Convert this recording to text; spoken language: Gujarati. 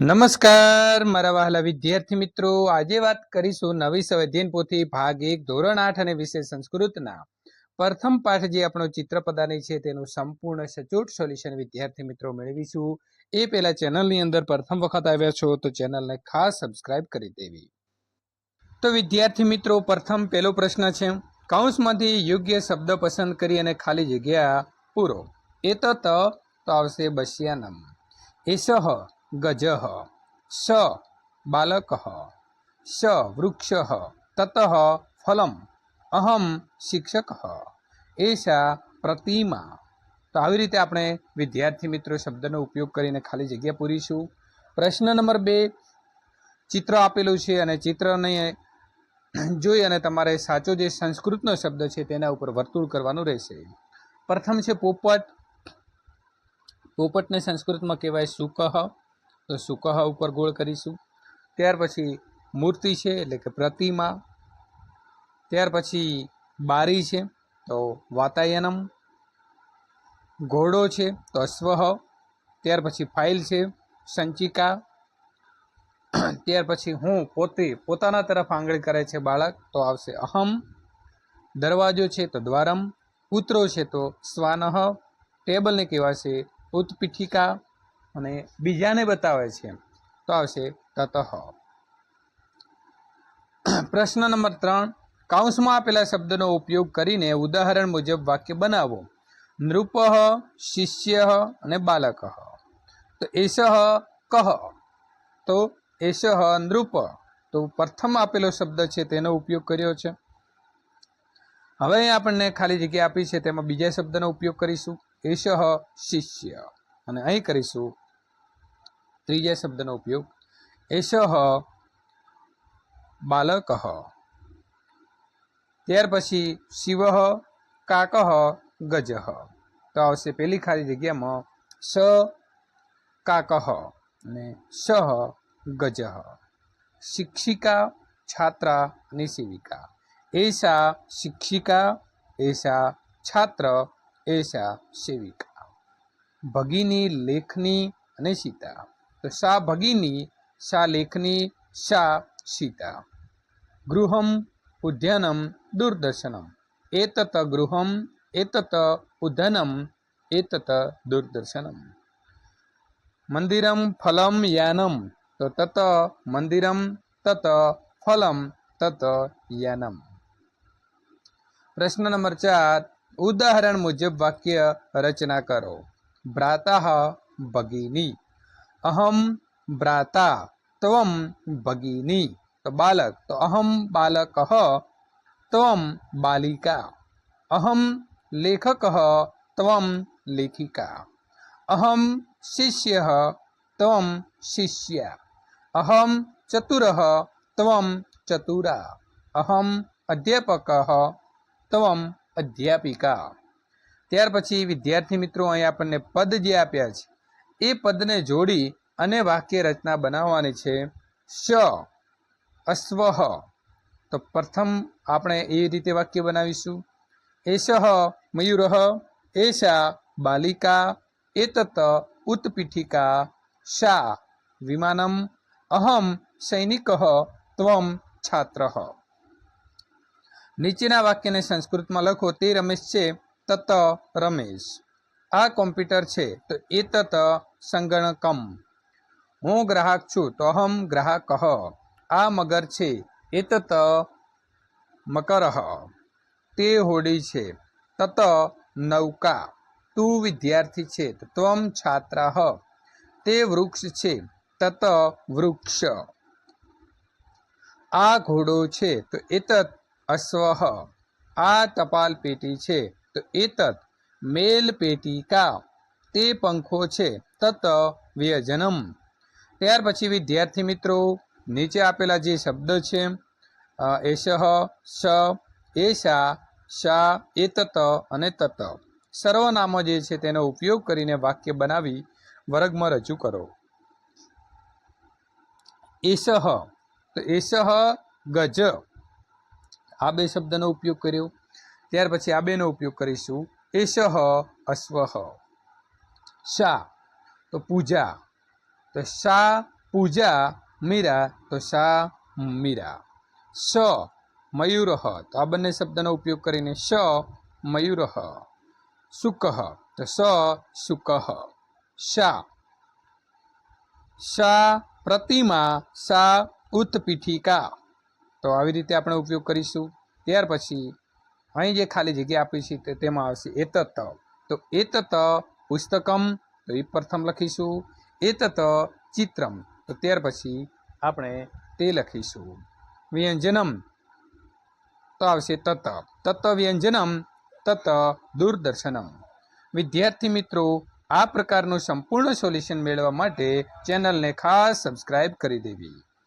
નમસ્કાર, મારા વહાલા વિદ્યાર્થી મિત્રો. આજે વાત કરીશું નવી સંવેદન પોથી ભાગ એક, ધોરણ આઠ અને વિષય સંસ્કૃતના. પ્રથમ પાઠ જે આપણો ચિત્રપદાની છે તેનું સંપૂર્ણ સચોટ સોલ્યુશન વિદ્યાર્થી મિત્રો મેળવીશું. એ પહેલા ચેનલની અંદર પ્રથમ વખત આવ્યા છો તો ચેનલને ખાસ સબસ્ક્રાઇબ કરી દેવી. તો વિદ્યાર્થી મિત્રો, પ્રથમ પહેલો પ્રશ્ન છે. કૌંસમાંથી યોગ્ય શબ્દ પસંદ કરી અને ખાલી જગ્યા પૂરો. એ તો આવશે બસ્યાનમ. એષ ગજઃ, સ બાલક, સ વૃક્ષ, તત ફલમ, અહમ શિક્ષક. એશા પ્રતિમા. તો આવી રીતે આપણે વિદ્યાર્થી મિત્રો શબ્દનો ઉપયોગ કરીને ખાલી જગ્યા પૂરીશું પ્રશ્ન નંબર બે, ચિત્ર આપેલું છે અને ચિત્રને જોઈ અને તમારે સાચો જે સંસ્કૃતનો શબ્દ છે તેના ઉપર વર્તુળ કરવાનું રહેશે. પ્રથમ છે પોપટ. પોપટને સંસ્કૃતમાં કહેવાય સુકહ તો સુકહ ઉપર ગોળ કરીશું. ત્યાર પછી મૂર્તિ છે, એટલે કે પ્રતિમા. ત્યાર પછી બારી છે, તો વાતાયનમ. ઘોડો છે, તો અશ્વહ ત્યાર પછી ફાઇલ છે, સંચિકા. ત્યાર પછી હું પોતે, પોતાના તરફ આંગળી કરે છે બાળક, તો આવશે અહમ. દરવાજો છે, તો દ્વારમ. પુત્રો છે, તો શ્વાનહ ટેબલને કહેવાશે ઉત્પીઠિકા. અને બીજાને બતાવે છે. તો આવશે તતઃ પ્રશ્ન નંબર ત્રણ. કૌંસમાં આપેલા શબ્દનો ઉપયોગ કરીને ઉદાહરણ મુજબ વાક્ય બનાવો. નૃપ શિષ્ય અને બાલક. તો એશ કહ. તો એષ નૃપ. તો પ્રથમ આપેલો શબ્દ છે તેનો ઉપયોગ કર્યો છે. હવે આપણને ખાલી જગ્યા આપી છે, તેમાં બીજા શબ્દનો ઉપયોગ કરીશું. એશ શિષ્ય. અને અહીં કરીશું ત્રીજા શબ્દનો ઉપયોગ એષ બાલક. ત્યાર પછી, શિવ કાક ગજ. તો આવશે પેલી ખાલી જગ્યામાં, સ કાક અને સહ ગજ. શિક્ષિકા, છાત્રા અને સેવિકા. એશા શિક્ષિકા એશા છાત્ર એશા સેવિકા. ભગીની, લેખની અને સીતા. તો સા ભગીની સા લેખની સા સીતા ગૃહમ ઉદ્યાનમ દૂરદર્શનમ એતત ગૃહમ એતત ઉદ્યાનમ એતત દૂરદર્શનમ મંદિરમ ફલમ યાનમ તો તત મંદિરમ તત ફલમ તત યાનમ પ્રશ્ન નંબર ચાર ઉદાહરણ મુજબ વાક્ય રચના કરો ભ્રાતા ભગિની અહમ ભ્રાતા ત્વમ ભગિની તો બાલક તો અહમ બાલક ત્વમ બાલિકા અહમ લેખક ત્વમ લેખિકા અહમ શિષ્ય ત્વમ શિષ્યા અહમ ચતુર ત્વમ ચતુરા અહમ અધ્યાપક ત્વમ અધ્યાપિકા ત્યાર પછી વિદ્યાર્થી મિત્રો, અહીં આપણને પદ જે આપ્યા છે એ પદને જોડી અને વાક્ય રચના બનાવવાની છે. શ અશ્વહ તો પ્રથમ આપણે એ રીતે વાક્ય બનાવીશું. એષ મયુર. એષા બાલિકા. એતત ઉત્પીઠિકા. શા. વિમાનમ. અહમ. સૈનિક. ત્વમ. છાત્ર. નીચેના વાક્યને સંસ્કૃતમાં લખો. તે રમેશ છે. તત રમેશ. આ કોમ્પ્યુટર છે. તો એતત સંગણકમ. હું ગ્રાહક છું, તો અહમ ગ્રાહક. આ મગર છે, એતત મકર. તે હોડી છે, તત નૌકા. તું વિદ્યાર્થી છે ત્વમ છાત્ર. તે વૃક્ષ છે, તત વૃક્ષ. આ ઘોડો છે, તો એતત અશ્વ. આ ટપાલ પેટી છે, તો એતત મેલ પેટિકા તે પંખો છે તત વ્યજનમ. ત્યાર પછી વિદ્યાર્થી મિત્રો નીચે આપેલા જે શબ્દ છે અ, સ શ એષા શા તત અને તત. સર્વનામો જે છે તેનો ઉપયોગ કરીને વાક્ય બનાવી વર્ગમાં રજૂ કરો. એષઃ તો એષઃ ગજ. આ બે શબ્દનો ઉપયોગ કર્યો. ત્યાર પછી આ બેનો ઉપયોગ કરીશું. એષઃ અશ્વ શા. તો પૂજા. તો શા પૂજા મીરા? તો શા મીરા. સ મયુરહ તો આ બંને શબ્દનો ઉપયોગ કરીને શ મયુરહ સુકહ તો સ સુકહ શા? શા પ્રતિમા સા ઉત્પીઠિકા. તો આવી રીતે આપણે ઉપયોગ કરીશું. ત્યાર પછી અહીં જે ખાલી જગ્યા આપી છે તેમાં આવશે એતત. તો એતત પુસ્તકમ તો એ પ્રથમ લખીશું, એતત ચિત્રમ. તો ત્યાર પછી આપણે તે લખીશું. વ્યંજનમ. તો આવશે તત. તત વ્યંજનમ, તત દૂરદર્શનમ. વિદ્યાર્થી મિત્રો, આ પ્રકારનું સંપૂર્ણ સોલ્યુશન મેળવવા માટે ચેનલને ખાસ સબસ્ક્રાઇબ કરી દેવી.